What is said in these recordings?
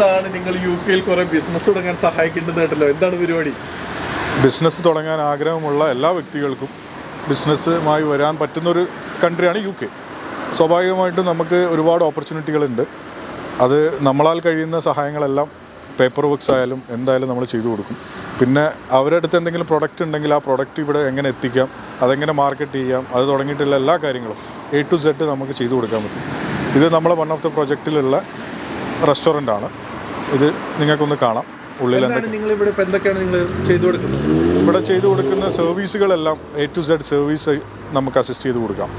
കേട്ടതാണ് നിങ്ങൾ യു കെയിൽ കുറെ ബിസിനസ് തുടങ്ങാൻ സഹായിക്കേണ്ടത് കേട്ടല്ലോ എന്താണ് പരിപാടി? ബിസിനസ് തുടങ്ങാൻ ആഗ്രഹമുള്ള എല്ലാ വ്യക്തികൾക്കും ബിസിനസ്സുമായി വരാൻ പറ്റുന്നൊരു കൺട്രിയാണ് യു കെ. സ്വാഭാവികമായിട്ടും നമുക്ക് ഒരുപാട് ഓപ്പർച്യൂണിറ്റികളുണ്ട് അത് നമ്മളാൽ കഴിയുന്ന സഹായങ്ങളെല്ലാം പേപ്പർ വർക്ക്സ് ആയാലും എന്തായാലും നമ്മൾ ചെയ്തു കൊടുക്കും. പിന്നെ അവരുടെ അടുത്ത് എന്തെങ്കിലും പ്രൊഡക്റ്റ് ഉണ്ടെങ്കിൽ ആ പ്രൊഡക്റ്റ് ഇവിടെ എങ്ങനെ എത്തിക്കാം അതെങ്ങനെ മാർക്കറ്റ് ചെയ്യാം അത് തുടങ്ങിയിട്ടുള്ള എല്ലാ കാര്യങ്ങളും എ ടു സെഡ് നമുക്ക് ചെയ്തു കൊടുക്കാൻ പറ്റും. ഇത് നമ്മളെ വൺ ഓഫ് ദ പ്രൊജക്റ്റിലുള്ള റെസ്റ്റോറന്റ് ആണ്. ഇത് നിങ്ങൾക്കൊന്ന് കാണാം. ഉള്ളിൽ നിങ്ങൾ ഇവിടെ എന്തൊക്കെയാണ് നിങ്ങൾ ചെയ്തു കൊടുക്കുന്നത്? ഇവിടെ ചെയ്തു കൊടുക്കുന്ന സർവീസുകളെല്ലാം എ ടു സെഡ് സർവീസ് നമുക്ക് അസിസ്റ്റ് ചെയ്ത് കൊടുക്കാം.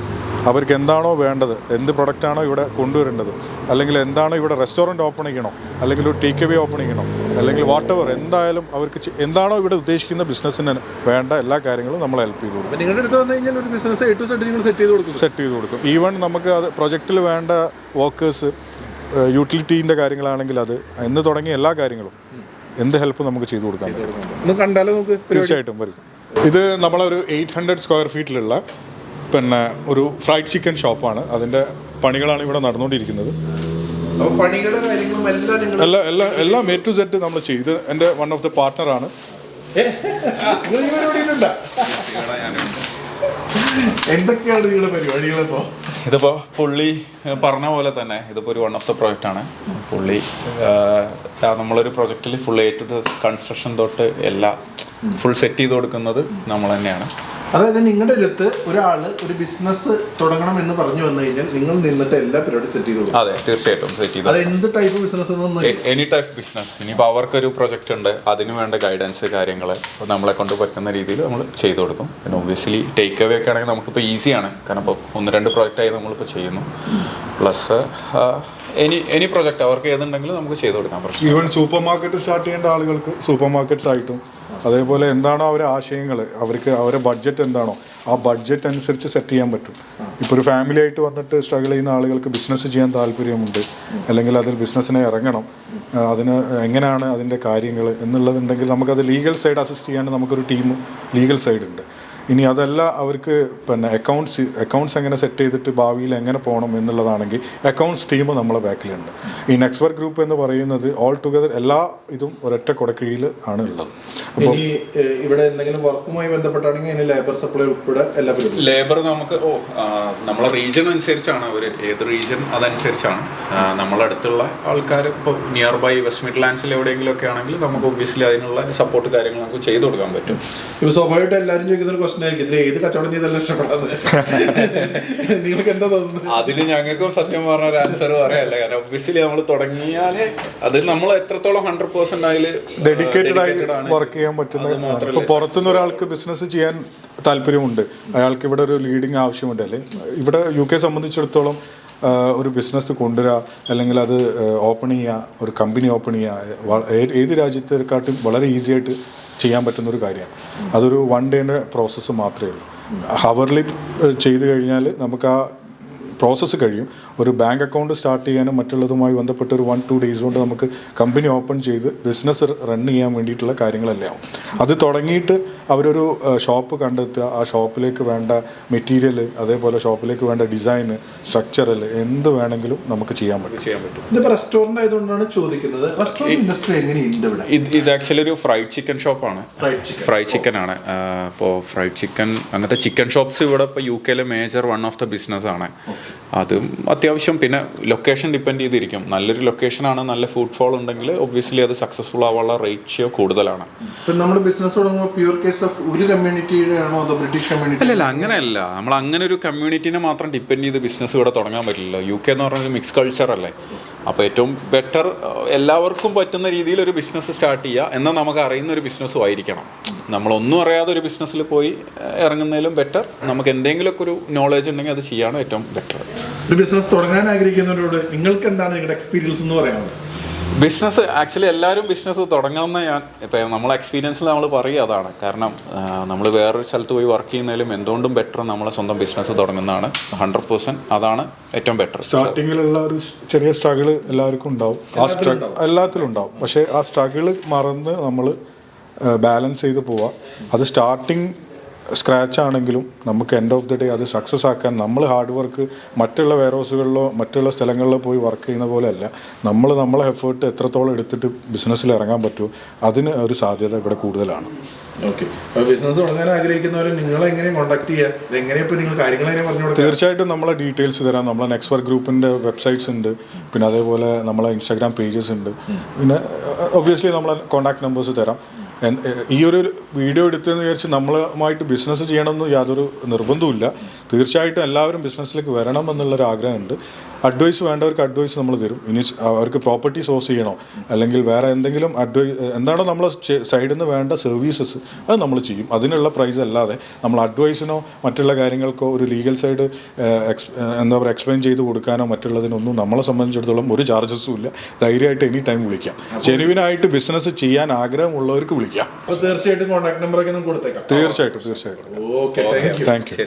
അവർക്ക് എന്താണോ വേണ്ടത് എന്ത് പ്രൊഡക്റ്റാണോ ഇവിടെ കൊണ്ടുവരേണ്ടത് അല്ലെങ്കിൽ എന്താണോ ഇവിടെ റെസ്റ്റോറന്റ് ഓപ്പൺ ചെയ്യണോ അല്ലെങ്കിൽ ഒരു ടേക്ക് അവേ ഓപ്പൺ ചെയ്യണോ അല്ലെങ്കിൽ വാട്ട് എവർ എന്തായാലും അവർക്ക് എന്താണോ ഇവിടെ ഉദ്ദേശിക്കുന്ന ബിസിനസ്സിന് വേണ്ട എല്ലാ കാര്യങ്ങളും നമ്മൾ ഹെൽപ്പ് ചെയ്ത് കൊടുക്കും. നിങ്ങളുടെ അടുത്ത് വന്നു കഴിഞ്ഞാൽ ഒരു ബിസിനസ് എ ടു സെറ്റ് നിങ്ങൾ സെറ്റ് ചെയ്ത് കൊടുക്കും. സെറ്റ് ചെയ്ത് കൊടുക്കും. ഈവൻ നമുക്ക് അത് പ്രൊജക്റ്റിൽ വേണ്ട വർക്കേഴ്സ് യൂട്ടിലിറ്റീന്റെ കാര്യങ്ങളാണെങ്കിൽ അത് എന്ന് തുടങ്ങിയ എല്ലാ കാര്യങ്ങളും എന്ത് ഹെൽപ്പ് നമുക്ക് ചെയ്തു കൊടുക്കാൻ പറ്റും? കണ്ടാലോ നമുക്ക്? തീർച്ചയായിട്ടും വരും. ഇത് നമ്മളൊരു എയ്റ്റ് ഹൺഡ്രഡ് സ്ക്വയർ ഫീറ്റിലുള്ള പിന്നെ ഒരു ഫ്രൈഡ് ചിക്കൻ ഷോപ്പാണ് അതിന്റെ പണികളാണ് ഇവിടെ നടന്നുകൊണ്ടിരിക്കുന്നത്. അപ്പൊ പണികളുടെ കാര്യങ്ങളും എല്ലാം എല്ലാ എല്ലാ എ ടു സെറ്റ് നമ്മൾ ചെയ്ത് എന്റെ വൺ ഓഫ് ദ പാർട്ട്ണറാണ് എന്തൊക്കെയാണ് നിങ്ങളുടെ പരിപാടികൾ ഇപ്പോ? ഇതിപ്പോൾ പുള്ളി പറഞ്ഞ പോലെ തന്നെ ഇതിപ്പോൾ ഒരു വൺ ഓഫ് ദ പ്രോജക്റ്റ് ആണ്. പുള്ളി നമ്മളൊരു പ്രൊജക്റ്റിൽ ഫുൾ എ ടു കൺസ്ട്രക്ഷൻ തൊട്ട് എല്ലാം ഫുൾ സെറ്റ് ചെയ്ത് കൊടുക്കുന്നത് നമ്മൾ തന്നെയാണ്. അതായത് നിങ്ങളുടെ അടുത്ത് ഒരാൾ ഒരു ബിസിനസ് തുടങ്ങണം എന്ന് പറഞ്ഞു വന്നു കഴിഞ്ഞാൽ നിങ്ങൾ നിന്നിട്ട് എല്ലാ പരിപാടി സെറ്റ് ചെയ്തു അതെ തീർച്ചയായിട്ടും സെറ്റ് ചെയ്തു അത് എന്ത് type business any type business ഇനിയിപ്പോൾ അവർക്കൊരു പ്രൊജക്റ്റ് ഉണ്ട്. അതിന് വേണ്ട ഗൈഡൻസ് കാര്യങ്ങൾ നമ്മളെ കൊണ്ട് പറ്റുന്ന രീതിയിൽ നമ്മൾ ചെയ്തു കൊടുക്കും. പിന്നെ ഒബ്വിയസ്ലി ടേക്ക് അവേ ഒക്കെ ആണെങ്കിൽ നമുക്കിപ്പോൾ ഈസിയാണ് കാരണം ഇപ്പോൾ ഒന്ന് രണ്ട് പ്രൊജക്റ്റായി നമ്മളിപ്പോൾ ചെയ്യുന്നു. പ്ലസ് എനി എനി പ്രൊജക്റ്റ് അവർക്ക് ഏതുണ്ടെങ്കിലും നമുക്ക് ചെയ്തു കൊടുക്കാം. പ്രശ്നം ഈവൻ സൂപ്പർ മാർക്കറ്റ് സ്റ്റാർട്ട് ചെയ്യേണ്ട ആളുകൾക്ക് സൂപ്പർ മാർക്കറ്റ്സ് ആയിട്ടും അതേപോലെ എന്താണോ അവരെ ആശയങ്ങൾ അവർക്ക് അവരെ ബഡ്ജറ്റ് എന്താണോ ആ ബഡ്ജറ്റ് അനുസരിച്ച് സെറ്റ് ചെയ്യാൻ പറ്റും. ഇപ്പോൾ ഒരു ഫാമിലി ആയിട്ട് വന്നിട്ട് സ്ട്രഗിൾ ചെയ്യുന്ന ആളുകൾക്ക് ബിസിനസ് ചെയ്യാൻ താല്പര്യമുണ്ട് അല്ലെങ്കിൽ അതിൽ ബിസിനസ്സിനെ ഇറങ്ങണം അതിന് എങ്ങനെയാണ് അതിന്റെ കാര്യങ്ങൾ എന്നുള്ളതുണ്ടെങ്കിൽ നമുക്കത് ലീഗൽ സൈഡ് അസിസ്റ്റ് ചെയ്യാൻ നമുക്കൊരു ടീം ലീഗൽ സൈഡ് ഉണ്ട്. ഇനി അതല്ല അവർക്ക് പിന്നെ അക്കൗണ്ട്സ് അക്കൗണ്ട്സ് എങ്ങനെ സെറ്റ് ചെയ്തിട്ട് ഭാവിയിൽ എങ്ങനെ പോകണം എന്നുള്ളതാണെങ്കിൽ അക്കൗണ്ട്സ് ടീം നമ്മളെ ബാക്കിലുണ്ട്. ഈ നെക്സ്വർക്ക് ഗ്രൂപ്പ് എന്ന് പറയുന്നത് ഓൾ ടുഗദർ എല്ലാ ഇതും ഒരൊറ്റ കൊടക്കീഴിൽ ആണ് ഉള്ളത്. അപ്പോൾ ഇനി ഇവിടെ എന്തെങ്കിലും വർക്കുമായി ബന്ധപ്പെട്ടാണെങ്കിൽ അതിന് ലേബർ സപ്ലൈ ഉൾപ്പെടെ എല്ലാ ലേബർ നമുക്ക് ഓ നമ്മളെ റീജിയൻ അനുസരിച്ചാണ് അവർ ഏത് റീജിയൻ അതനുസരിച്ചാണ്. ആ, നമ്മളെ അടുത്തുള്ള ആൾക്കാർ ഇപ്പോൾ നിയർ ബൈ വെസ്റ്റ് മിഡ്ലാൻഡ്സിൽ എവിടെയെങ്കിലും ഒക്കെ ആണെങ്കിൽ നമുക്ക് ഒബ്വിയസ്ലി അതിനുള്ള സപ്പോർട്ട് കാര്യങ്ങൾ നമുക്ക് ചെയ്തു കൊടുക്കാൻ പറ്റും. ഇപ്പോൾ സ്വാഭാവികമായിട്ട് എല്ലാവരും ചോദിക്കുന്ന ആയിരിക്കും ഇതിൽ ഏത് കച്ചവടം ചെയ്താലും ഇഷ്ടപ്പെടാന്ന് നിങ്ങൾക്ക് എന്താ തോന്നുന്നത്? അതിന് ഞങ്ങൾക്കും സത്യം പറഞ്ഞ ഒരു ആൻസർ പറയാല്ല കാരണം ഒബ്വിയസ്ലി നമ്മൾ തുടങ്ങിയാലേ അത് നമ്മൾ എത്രത്തോളം ഹൺഡ്രഡ് പെർസെന്റ് അതിൽ ഡെഡിക്കേറ്റഡ് ആയി വർക്ക് ചെയ്യാൻ പറ്റുന്ന പുറത്തുനിന്ന് ഒരാൾക്ക് ബിസിനസ് ചെയ്യാൻ താല്പര്യമുണ്ട്. അയാൾക്ക് ഇവിടെ ഒരു ലീഡിങ് ആവശ്യമുണ്ട്. അല്ലെ? ഇവിടെ യു കെ സംബന്ധിച്ചിടത്തോളം ഒരു ബിസിനസ് കൊണ്ടുവരിക അല്ലെങ്കിൽ അത് ഓപ്പൺ ചെയ്യുക ഒരു കമ്പനി ഓപ്പൺ ചെയ്യുക ഏത് രാജ്യത്തെക്കാട്ടും വളരെ ഈസി ആയിട്ട് ചെയ്യാൻ പറ്റുന്ന ഒരു കാര്യമാണ്. അതൊരു വൺ ഡേന്റെ പ്രോസസ്സ് മാത്രമേ ഉള്ളൂ. ഹവർലി ചെയ്ത് കഴിഞ്ഞാൽ നമുക്ക് ആ പ്രോസസ്സ് കഴിയും. ഒരു ബാങ്ക് അക്കൗണ്ട് സ്റ്റാർട്ട് ചെയ്യാനും മറ്റുള്ളതുമായി ബന്ധപ്പെട്ട് ഒരു വൺ ടു ഡേയ്സ് കൊണ്ട് നമുക്ക് കമ്പനി ഓപ്പൺ ചെയ്ത് ബിസിനസ് റൺ ചെയ്യാൻ വേണ്ടിയിട്ടുള്ള കാര്യങ്ങളെല്ലാം ആവും. അത് തുടങ്ങിയിട്ട് അവരൊരു ഷോപ്പ് കണ്ടെത്തുക. ആ ഷോപ്പിലേക്ക് വേണ്ട മെറ്റീരിയൽ അതേപോലെ ഷോപ്പിലേക്ക് വേണ്ട ഡിസൈന് സ്ട്രക്ചറൽ എന്ത് വേണമെങ്കിലും നമുക്ക് ചെയ്യാൻ പറ്റും. ചെയ്യാൻ ആയതുകൊണ്ടാണ് ചോദിക്കുന്നത്. റെസ്റ്റോറന്റ് ഇൻഡസ്ട്രി എങ്ങനെയുണ്ട് ഇവിടെ? ഇത് ഇത് ആക്ച്വലി ഒരു ഫ്രൈഡ് ചിക്കൻ ഷോപ്പാണ് ഫ്രൈഡ് ചിക്കൻ ഫ്രൈഡ് ചിക്കൻ ആണ്. അപ്പോൾ ഫ്രൈഡ് ചിക്കൻ അങ്ങനത്തെ ചിക്കൻ ഷോപ്സ് ഇവിടെ ഇപ്പോൾ യു കെയിലെ major one of the business ആണ്. അതും അത്യാവശ്യം പിന്നെ ലൊക്കേഷൻ ഡിപ്പെൻഡ് ചെയ്തിരിക്കും. നല്ലൊരു ലൊക്കേഷൻ ലൊക്കേഷനാണ് നല്ല ഫുഡ് ഫോൾ ഉണ്ടെങ്കിൽ ഒബ്വിയസ്ലി അത് സക്സസ്ഫുൾ ആവാനുള്ള റേഷ്യോ കൂടുതലാണ്. നമ്മൾ ബിസിനസ് തുടങ്ങുമ്പോൾ പ്യൂർ കേസ് ഓഫ് ഒരു കമ്മ്യൂണിറ്റിയുടെ ആണോ അതോ ബ്രിട്ടീഷ് കമ്മ്യൂണിറ്റി അല്ലല്ല അങ്ങനെയല്ല. നമ്മൾ അങ്ങനെ ഒരു കമ്മ്യൂണിറ്റിനെ മാത്രം ഡിപ്പെൻഡ് ചെയ്ത് ബിസിനസ് ഇവിടെ തുടങ്ങാൻ പറ്റില്ല യു കെ എന്ന് പറഞ്ഞാൽ മിക്സ് കൾച്ചർ അല്ലേ? അപ്പോൾ ഏറ്റവും ബെറ്റർ എല്ലാവർക്കും പറ്റുന്ന രീതിയിൽ ഒരു ബിസിനസ് സ്റ്റാർട്ട് ചെയ്യുക എന്നാൽ നമുക്ക് അറിയുന്ന ഒരു ബിസിനസ്സും ആയിരിക്കണം. നമ്മളൊന്നും അറിയാതെ ഒരു ബിസിനസ്സിൽ പോയി ഇറങ്ങുന്നതിലും ബെറ്റർ നമുക്ക് എന്തെങ്കിലുമൊക്കെ ഒരു നോളേജ് ഉണ്ടെങ്കിൽ അത് ചെയ്യാണ് ഏറ്റവും ബെറ്റർ ഒരു ബിസിനസ് തുടങ്ങാൻ ആഗ്രഹിക്കുന്നവരോട് നിങ്ങൾക്ക് എന്താണ് നിങ്ങളുടെ എക്സ്പീരിയൻസ് എന്ന് പറയാനുള്ളത്? ബിസിനസ് ആക്ച്വലി എല്ലാവരും ബിസിനസ് തുടങ്ങുന്ന ഞാൻ ഇപ്പം നമ്മളെ എക്സ്പീരിയൻസിൽ നമ്മൾ പറയുക അതാണ്. കാരണം നമ്മൾ വേറൊരു സ്ഥലത്ത് പോയി വർക്ക് ചെയ്യുന്നതിലും എന്തുകൊണ്ടും ബെറ്റർ നമ്മളെ സ്വന്തം ബിസിനസ് തുടങ്ങുന്നതാണ്. ഹൺഡ്രഡ് പെർസെന്റ് അതാണ് ഏറ്റവും ബെറ്റർ സ്റ്റാർട്ടിങ്ങിലുള്ള ഒരു ചെറിയ സ്ട്രഗിൾ എല്ലാവർക്കും ഉണ്ടാവും. ആ സ്ട്രഗിൾ എല്ലാത്തിലും ഉണ്ടാവും. പക്ഷേ ആ സ്ട്രഗിൾ മറന്ന് നമ്മൾ ബാലൻസ് ചെയ്ത് പോവുക അത് സ്റ്റാർട്ടിങ് സ്ക്രാച്ച് ആണെങ്കിലും നമുക്ക് എൻഡ് ഓഫ് ദി ഡേ അത് സക്സസ് ആക്കാൻ നമ്മൾ ഹാർഡ് വർക്ക് മറ്റുള്ള വെയർഹൗസുകളിലോ മറ്റുള്ള സ്ഥലങ്ങളിലോ പോയി വർക്ക് ചെയ്യുന്ന പോലെയല്ല. നമ്മൾ നമ്മളെ എഫേർട്ട് എത്രത്തോളം എടുത്തിട്ട് ബിസിനസ്സിൽ ഇറങ്ങാൻ പറ്റുമോ അതിന് ഒരു സാധ്യത ഇവിടെ കൂടുതലാണ്. ഓക്കെ ബിസിനസ് തുടങ്ങാൻ ആഗ്രഹിക്കുന്നവർ നിങ്ങളെ എങ്ങനെ കോൺടാക്ട് ചെയ്യുക ഇതെങ്ങനെയാ ഇപ്പോൾ നിങ്ങൾ കാര്യങ്ങൾ പറഞ്ഞു തീർച്ചയായിട്ടും നമ്മളെ ഡീറ്റെയിൽസ് തരാം. നമ്മളെ നെക്സ്റ്റ് വർക്ക് ഗ്രൂപ്പിന്റെ വെബ്സൈറ്റ്സ് ഉണ്ട്. പിന്നെ അതേപോലെ നമ്മളെ ഇൻസ്റ്റാഗ്രാം പേജസ് ഉണ്ട്. പിന്നെ ഒബ്വിയസ്ലി നമ്മളെ കോൺടാക്ട് നമ്പേഴ്സ് തരാം. ഈ ഒരു വീഡിയോ എടുത്തതെന്ന് വിചാരിച്ച് നമ്മളുമായിട്ട് ബിസിനസ് ചെയ്യണമെന്ന് യാതൊരു നിർബന്ധവുമില്ല. തീർച്ചയായിട്ടും എല്ലാവരും ബിസിനസ്സിലേക്ക് വരണം എന്നുള്ളൊരു ആഗ്രഹമുണ്ട് അഡ്വൈസ് വേണ്ടവർക്ക് അഡ്വൈസ് നമ്മൾ തരും. ഇനി അവർക്ക് പ്രോപ്പർട്ടി സോഴ്സ് ചെയ്യണോ? അല്ലെങ്കിൽ വേറെ എന്തെങ്കിലും അഡ്വൈസ് എന്താണോ നമ്മൾ സൈഡിൽ നിന്ന് വേണ്ട സർവീസസ് അത് നമ്മൾ ചെയ്യും. അതിനുള്ള പ്രൈസ് അല്ലാതെ നമ്മൾ അഡ്വൈസിനോ മറ്റുള്ള കാര്യങ്ങൾക്കോ ഒരു ലീഗൽ സൈഡ് എന്താ പറയുക എക്സ്പ്ലെയിൻ ചെയ്ത് കൊടുക്കാനോ മറ്റുള്ളതിനൊന്നും നമ്മളെ സംബന്ധിച്ചിടത്തോളം ഒരു ചാർജസും ഇല്ല. ധൈര്യമായിട്ട് എനി ടൈം വിളിക്കാം. ജെനുവിനായിട്ട് ബിസിനസ് ചെയ്യാൻ ആഗ്രഹമുള്ളവർക്ക് വിളിക്കാം. തീർച്ചയായിട്ടും കോൺടാക്ട് നമ്പറൊക്കെ തീർച്ചയായിട്ടും തീർച്ചയായിട്ടും. Thank you thank you